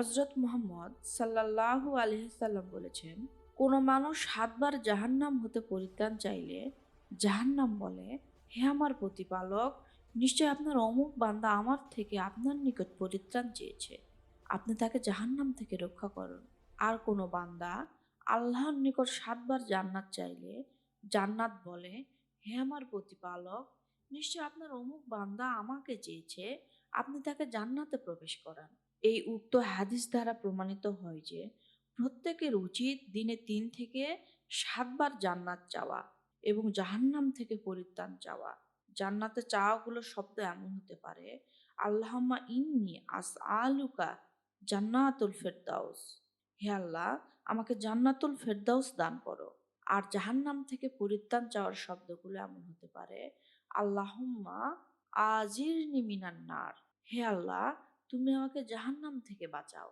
হজরত মোহাম্মদ সাল্লাল্লাহু আলহিসাল্লাম বলেছেন, কোনো মানুষ সাতবার জাহান্নাম হতে পরিত্রাণ চাইলে জাহান্নাম বলে, হে আমার প্রতিপালক, নিশ্চয় আপনার অমুক বান্দা আমার থেকে আপনার নিকট পরিত্রাণ চেয়েছে। আপনি তাকে জাহান্নাম থেকে রক্ষা করুন। আর কোনো বান্দা আল্লাহর নিকট সাতবার জান্নাত চাইলে জান্নাত বলে, হে আমার প্রতিপালক, নিশ্চয় আপনার অমুক বান্দা আমাকে চেয়েছে আপনি তাকে জান্নাতে প্রবেশ করান। এই উক্ত হাদিস দ্বারা প্রমাণিত হয় যে, প্রত্যেকের উচিত দিনে তিন থেকে সাতবার জান্নাত চাওয়া এবং জাহান্নাম থেকে পরিত্রাণ চাওয়া। জান্নাতে চাওয়াগুলো শব্দ এমন হতে পারে আল্লাহমা ইন্নি আস আলুকা জান্নাতুল ফেরদাউস। হে আল্লাহ, আমাকে জান্নাতুল ফেরদাউস দান করো। আর জাহান্নাম থেকে পরিত্রাণ চাওয়ার শব্দগুলো এমন হতে পারে, আল্লাহম্মা আজির নিমিনান্নার। হে আল্লাহ তুমি আমাকে জাহান্নাম থেকে বাঁচাও।